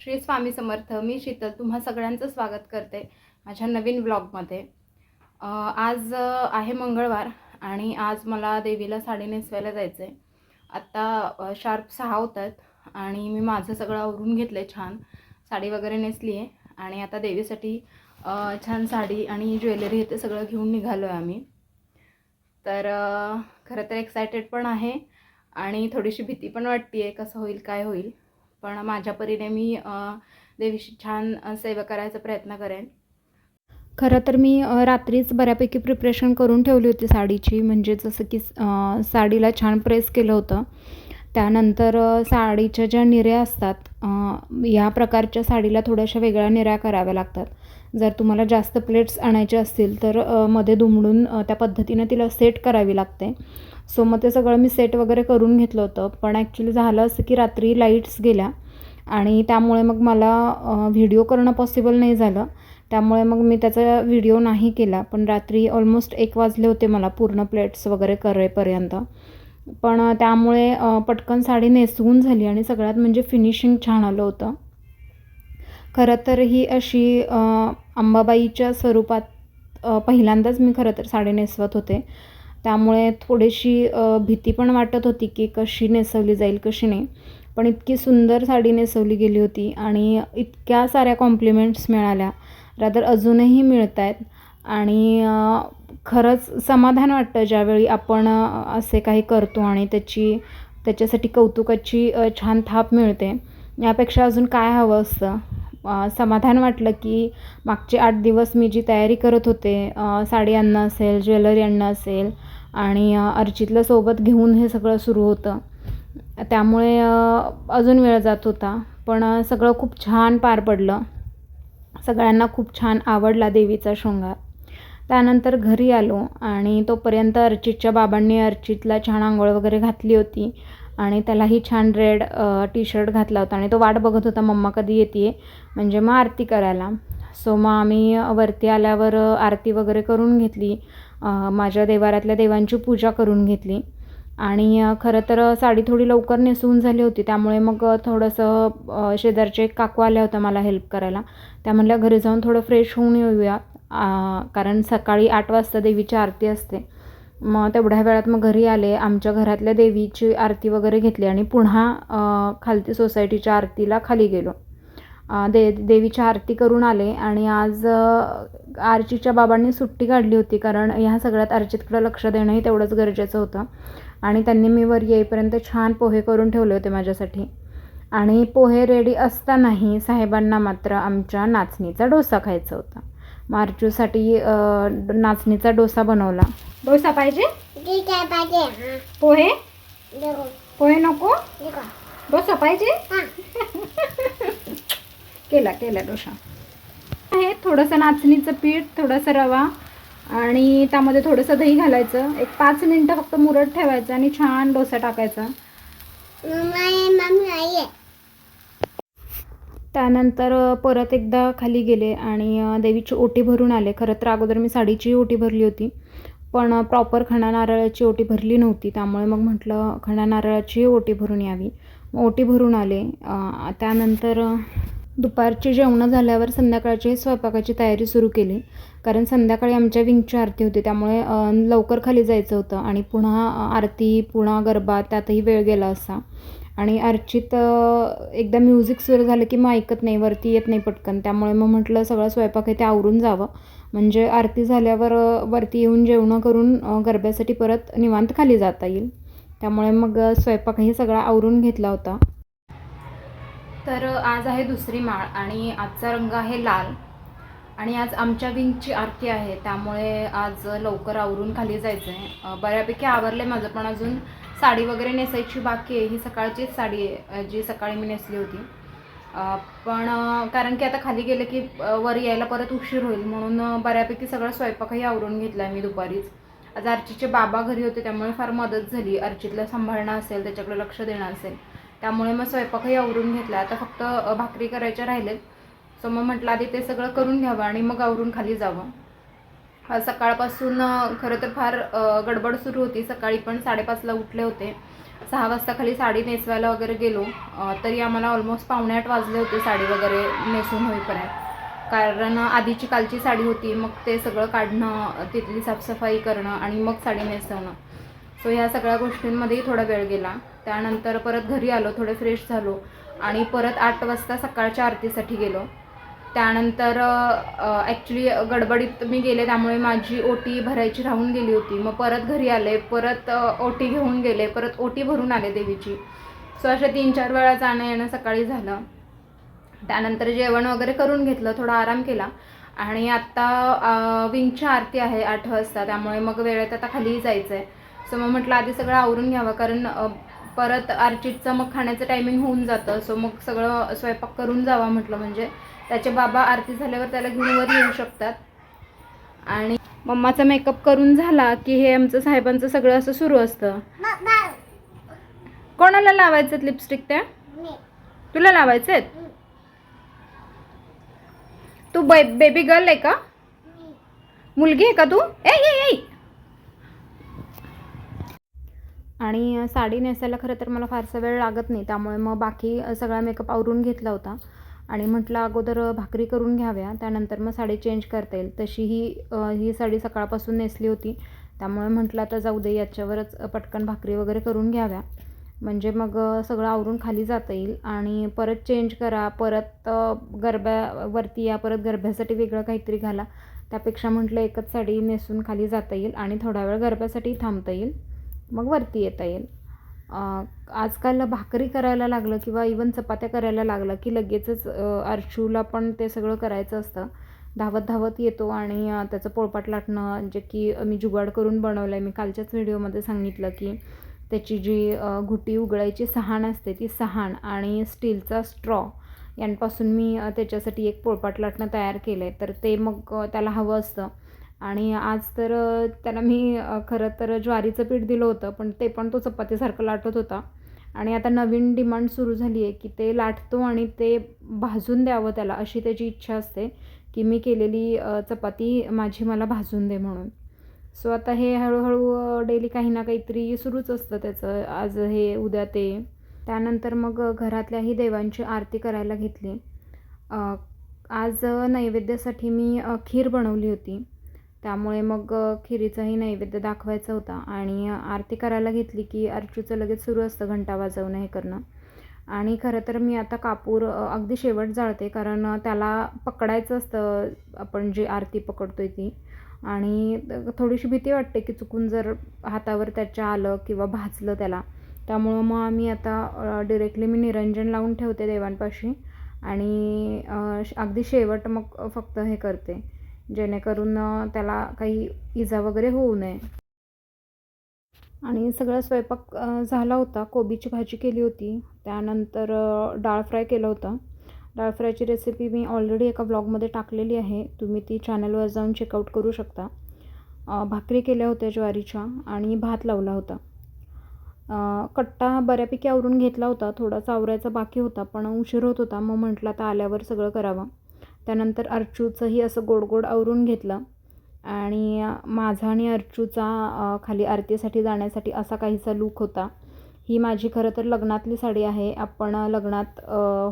श्री स्वामी समर्थ. मी शीतल तुम्हा सगळ्यांचं स्वागत करते माझ्या नवीन ब्लॉगमध्ये आज आहे मंगळवार आणि आज मला देवीला साडी नेसवायला जायचं आहे आत्ता शार्प सहा होत आहेत आणि मी माझं सगळं आवरून घेतलं आहे छान. साडी वगैरे नेसली आहे आणि आता देवीसाठी छान साडी आणि ज्वेलरी हे ते सगळं घेऊन निघालो आहे आम्ही. तर खरं तर एक्सायटेड पण आहे आणि थोडीशी भीती पण वाटते आहे कसं होईल काय होईल. पण माझ्या परीने मी देवीशी छान सेवा करायचा प्रयत्न करेन. खरं तर मी रात्रीच बऱ्यापैकी प्रिपरेशन करून ठेवली होती साडीची. म्हणजे जसं की साडीला छान प्रेस केलं होतं. त्यानंतर साडीच्या ज्या निऱ्या असतात या प्रकारच्या साडीला थोड्याशा वेगळ्या निऱ्या कराव्या लागतात. जर तुम्हाला जास्त प्लेट्स आणायचे असतील तर मध्ये दुमडून त्या पद्धतीनं तिला सेट करावी लागते. सो मग ते सगळं मी सेट वगैरे करून घेतलं होतं. पण ॲक्च्युली झालं असं की रात्री लाईट्स गेल्या आणि त्यामुळे मग मला व्हिडिओ करणं पॉसिबल नाही झालं. त्यामुळे मग मी त्याचा व्हिडिओ नाही केला. पण रात्री ऑलमोस्ट एक वाजले होते मला पूर्ण प्लेट्स वगैरे करेपर्यंत. पण त्यामुळे पटकन साडी नेसवून झाली आणि सगळ्यात म्हणजे फिनिशिंग छान आलं होतं. खरं तर ही अशी अंबाबाईच्या स्वरूपात पहिल्यांदाच मी खरं तर साडी नेसवत होते. त्यामुळे थोडीशी भीती पण वाटत होती की कशी नेसवली जाईल कशी नाही. पण इतकी सुंदर साडी नेसवली गेली होती आणि इतक्या साऱ्या कॉम्प्लिमेंट्स मिळाल्या. रादर अजूनही मिळत आहेत आणि खरंच समाधान वाटतं ज्यावेळी आपण असे काही करतो आणि त्याची त्याच्यासाठी कौतुकाची छान थाप मिळते. यापेक्षा अजून काय हवं असतं? समाधान वाटलं की मागचे आठ दिवस मी जी तयारी करत होते साडी आणणं असेल ज्वेलरी आणणं असेल आणि अर्चितला सोबत घेऊन हे सगळं सुरू होतं. त्यामुळे अजून वेळ जात होता पण सगळं खूप छान पार पडलं. सगळ्यांना खूप छान आवडला देवीचा शृंगार. त्यानंतर घरी आलो आणि तोपर्यंत अर्चितच्या बाबांनी अर्चितला छान आंघोळ वगैरे घातली होती आणि त्यालाही छान रेड टी शर्ट घातला होता आणि तो वाट बघत होता मम्मा कधी येते म्हणजे मग आरती करायला. सो मग आम्ही वरती आल्यावर आरती वगैरे करून घेतली. माझ्या देवारातल्या देवांची पूजा करून घेतली. आणि खरं तर साडी थोडी लवकर नेसून झाली होती. त्यामुळे मग थोडंसं शेजारचे एक काकू आल्या होत्या मला हेल्प करायला. त्या म्हणल्या घरी जाऊन थोडं फ्रेश होऊन येऊया. कारण सकाळी आठ वाजता देवीची आरती असते. मग तेवढ्या वेळात मग घरी आले. आमच्या घरातल्या देवीची आरती वगैरे घेतली आणि पुन्हा खालती सोसायटीच्या आरतीला खाली गेलो. दे देवीची आरती करून आले आणि आज आरचीच्या बाबांनी सुट्टी काढली होती कारण ह्या सगळ्यात अर्चितकडं लक्ष देणंही तेवढंच गरजेचं होतं. आणि त्यांनी मी वर येईपर्यंत छान पोहे करून ठेवले होते माझ्यासाठी. आणि पोहे रेडी असतानाही साहेबांना मात्र आमच्या नाचणीचा डोसा खायचा होता. मार्चूसाठी नाचणीचा डोसा बनवला. डोसा पाहिजे? हा. पोहे? पोहे नको. डोसा पाहिजे? हा. केला केला डोसा. आहे थोडंसं नाचणीचं पीठ थोडंसं रवा आणि त्यामध्ये थोडंसं दही घालायचं. एक पाच मिनटं फक्त मुरत ठेवायचं आणि छान डोसा टाकायचा. त्यानंतर परत एकदा खाली गेले आणि देवीची ओटी भरून आले. खरं तर अगोदर मी साडीची ओटी भरली होती. पण प्रॉपर खणा नारळाची ओटी भरली नव्हती. त्यामुळे मग म्हटलं खणा नारळाची ओटी भरून यावी. ओटी भरून आले. त्यानंतर दुपारची जेवणं झाल्यावर संध्याकाळची स्वयंपाकाची तयारी सुरू केली. कारण संध्याकाळी आमच्या विंगची आरती होती त्यामुळे लवकर खाली जायचं होतं आणि पुन्हा आरती पुन्हा गरबा त्यातही वेळ गेला असा. आणि अर्चित एकदा म्युझिक सुरू झालं की मग ऐकत नाही वरती येत नाही पटकन. त्यामुळे मग म्हटलं सगळं स्वयंपाक आहे ते आवरून जावं. म्हणजे आरती झाल्यावर वरती येऊन जेवणं करून गरब्यासाठी परत निवांत खाली जाता येईल. त्यामुळे मग स्वयंपाकही सगळा आवरून घेतला होता. तर आज आहे दुसरी माळ आणि आजचा रंग आहे लाल. आणि आज आमच्या विंगची आरती आहे त्यामुळे आज लवकर आवरून खाली जायचं आहे बऱ्यापैकी आवरलं आहे माझं पण अजून साडी वगैरे नेसायची बाकी आहे. ही सकाळचीच साडी आहे जी सकाळी मी नेसली होती. पण कारण की आता खाली गेलं की वर यायला परत उशीर होईल म्हणून बऱ्यापैकी सगळं स्वयंपाकही आवरून घेतला आहे मी दुपारीच. आज अर्चितचे बाबा घरी होते त्यामुळे फार मदत झाली. अर्चितला सांभाळणं असेल त्याच्याकडे लक्ष देणं असेल. त्यामुळे मग स्वयंपाकही आवरून घेतला. आता फक्त भाकरी करायच्या राहिलेत सो मग म्हटलं आधी ते सगळं करून घ्यावं आणि मग आवरून खाली जावं. सकाळपासून खरं तर फार गडबड सुरू होती. सकाळी पण साडेपाचला उठले होते. सहा वाजता खाली साडी नेसवायला वगैरे गेलो. तरी आम्हाला ऑलमोस्ट पावणे आठ वाजले होते साडी वगैरे नेसून होईपर्यंत. कारण आधीची कालची साडी होती. मग ते सगळं काढणं तिथली साफसफाई करणं आणि मग साडी नेसवणं. सो ह्या सगळ्या गोष्टींमध्येही थोडा वेळ गेला. त्यानंतर परत घरी आलो थोडे फ्रेश झालो आणि परत आठ वाजता सकाळच्या आरतीसाठी गेलो. त्यानंतर ॲक्च्युली गडबडीत मी गेले त्यामुळे माझी ओटी भरायची राहून गेली होती. मग परत घरी आले परत ओटी घेऊन गेले परत ओटी भरून आले देवीची. सो अशा तीन चार वेळा जाणं येणं सकाळी झालं. त्यानंतर जेवण वगैरे करून घेतलं थोडा आराम केला. आणि आत्ता विंगची आरती आहे आठ वाजता त्यामुळे मग वेळेत आता खाली जायचं आहे सो मग म्हटलं आधी सगळं आवरून घ्यावं कारण परत अर्चितचं मग खाण्याचं टायमिंग होऊन जातं. सो मग सगळं स्वयंपाक करून जावा म्हटलं म्हणजे. त्याचे बाबा आरती झाल्यावर त्याला घेऊन वर येऊ शकतात. आणि मम्माचा मेकअप करून झाला की हे आमचं साहेबांचं सगळं असं सुरू असतं. कोणाला लावायचं लिपस्टिक त्या? तुला लावायचं आहेत तू बै बेबी गर्ल आहे का? मुलगी आहे का तू? ए ए ए आणि साडी नेसायला खरं तर मला फारसा वेळ लागत नाही. त्यामुळे मग बाकी सगळा मेकअप आवरून घेतला होता. आणि म्हटलं अगोदर भाकरी करून घ्याव्या. त्यानंतर मग साडी चेंज करता येईल. तशी ही ही साडी सकाळपासून नेसली होती. त्यामुळे म्हटलं आता जाऊ दे याच्यावरच पटकन भाकरी वगैरे करून घ्याव्या. म्हणजे मग सगळं आवरून खाली जाता येईल. आणि परत चेंज करा. परत गरब्यावरती या परत गरब्यासाठी वेगळं काहीतरी घाला. त्यापेक्षा म्हटलं एकच साडी नेसून खाली जाता येईल आणि थोडा वेळ गरब्यासाठी थांबता येईल. मग वरती येता येईल. आजकाल भाकरी करायला लागलं किंवा इवन चपात्या करायला लागलं की लगेचच आरशूला पण ते सगळं करायचं असतं. धावत धावत येतो आणि त्याचं पोळपाट लाटणं जे की मी जुगाड करून बनवलं आहे मी कालच्याच व्हिडिओमध्ये सांगितलं की त्याची जी घुटी उघडायची सहाण असते ती सहाण आणि स्टीलचा स्ट्रॉ यांपासून मी त्याच्यासाठी एक पोळपाट लाटणं तयार केलं आहे तर ते मग त्याला हवं असतं. आणि आज तर त्याला मी खरं तर ज्वारीचं पीठ दिलं होतं पण ते पण तो चपातीसारखं लाटत होता. आणि आता नवीन डिमांड सुरू झाली आहे की ते लाटतो आणि ते भाजून द्यावं त्याला अशी त्याची इच्छा असते की मी केलेली चपाती माझी मला भाजून दे म्हणून. सो आता हे हळूहळू डेली काही ना काहीतरी सुरूच असतं त्याचं. आज हे उद्या ते. त्यानंतर मग घरातल्याही देवांची आरती करायला घेतली. आज नैवेद्यासाठी मी खीर बनवली होती. त्यामुळे मग खिरीचाही नैवेद्य दाखवायचा होता आणि आरती करायला घेतली की अर्चूचं लगेच सुरू असतं घंटा वाजवणं हे करणं. आणि खरं तर मी आता कापूर अगदी शेवट जाळते कारण त्याला पकडायचं असतं आपण जी आरती पकडतोय ती. आणि थोडीशी भीती वाटते की चुकून जर हातावर त्याच्या आलं किंवा भाजलं त्याला. त्यामुळं मग आम्ही आता डिरेक्टली मी निरंजन लावून ठेवते देवांपाशी आणि श- अगदी शेवट मग फक्त हे करते. जेणेकरून त्याला काही इजा वगैरे होऊ नये. आणि सगळा स्वयंपाक झाला होता. कोबीची भाजी केली होती. त्यानंतर डाळ फ्राय केलं होतं. डाळ फ्रायची रेसिपी मी ऑलरेडी एका ब्लॉगमध्ये टाकलेली आहे. तुम्ही ती चॅनलवर जाऊन चेकआउट करू शकता. भाकरी केल्या होत्या ज्वारीच्या आणि भात लावला होता. कट्टा बऱ्यापैकी आवरून घेतला होता. थोडासा आवरायचा बाकी होता पण उशीर होत होता. मग म्हटलं आता आल्यावर सगळं करावं. त्यानंतर अर्चूचंही असं गोड गोड आवरून घेतलं. आणि माझा आणि अर्चूचा खाली आरतीसाठी जाण्यासाठी असा काहीसा लूक होता. ही माझी खरं तर लग्नातली साडी आहे. आपण लग्नात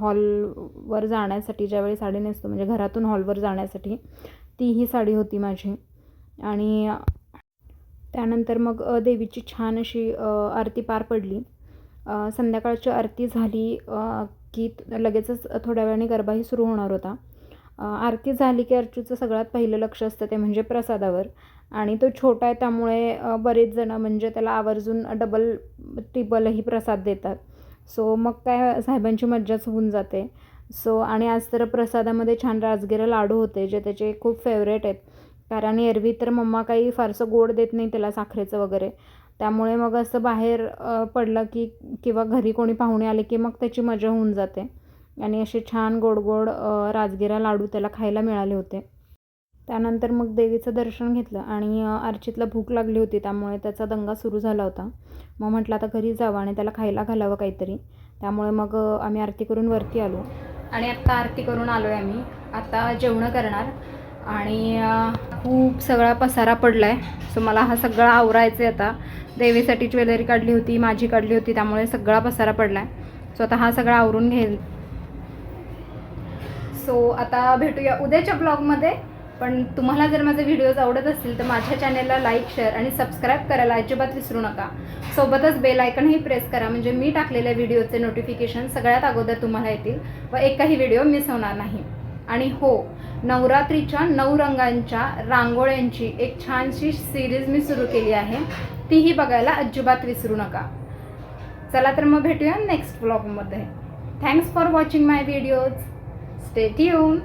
हॉलवर जाण्यासाठी ज्यावेळी साडी नेसतो म्हणजे घरातून हॉलवर जाण्यासाठी ती ही साडी होती माझी. आणि त्यानंतर मग देवीची छान अशी आरती पार पडली. संध्याकाळची आरती झाली की लगेचच थोड्या वेळाने गरबाही सुरू होणार होता. आरती झाली की अर्चूचं सगळ्यात पहिलं लक्ष असतं ते म्हणजे प्रसादावर. आणि तो छोटा आहे त्यामुळे बरेच जणं म्हणजे त्याला आवर्जून डबल टिबलही प्रसाद देतात. सो मग काय साहेबांची मज्जाच होऊन जाते. सो आणि आज तर प्रसादामध्ये छान राजगिरा लाडू होते जे त्याचे खूप फेवरेट आहेत. कारण एरवी तर मम्मा काही फारसं गोड देत नाही त्याला साखरेचं वगैरे. त्यामुळे मग असं बाहेर पडलं की किंवा घरी कोणी पाहुणे आले की मग त्याची मजा होऊन जाते. आणि असे छान गोड गोड राजगिरा लाडू त्याला खायला मिळाले होते. त्यानंतर मग देवीचं दर्शन घेतलं आणि अर्चितला भूक लागली होती त्यामुळे त्याचा दंगा सुरू झाला होता. मग म्हटलं आता घरी जावं आणि त्याला खायला घालावं काहीतरी. त्यामुळे मग आम्ही आरती करून वरती आलो. आणि आत्ता आरती करून आलो आहे आम्ही. आता जेवणं करणार. आणि खूप सगळा पसारा पडला आहे सो मला हा सगळा आवरायचं आहे आता. देवीसाठी ज्वेलरी काढली होती माझी काढली होती त्यामुळे सगळा पसारा पडला आहे सो आता हा सगळा आवरून घेईल. सो आता भेटूया उद्याच्या ब्लॉगमध्ये. पण तुम्हाला जर माझे व्हिडिओज आवडत असतील तर माझ्या चॅनेलला लाईक शेअर आणि सबस्क्राईब करायला अजिबात विसरू नका. सोबतच बेल आयकनही प्रेस करा म्हणजे मी टाकलेल्या व्हिडिओचे नोटिफिकेशन सगळ्यात अगोदर तुम्हाला येतील व एकही व्हिडिओ मिस होणार नाही. आणि हो नवरात्रीच्या नऊ रंगांच्या रांगोळ्यांची एक छानशी सिरीज मी सुरू केली आहे. तीही बघायला अजिबात विसरू नका. चला तर मग भेटूया नेक्स्ट ब्लॉगमध्ये thanks for watching my videos stay tune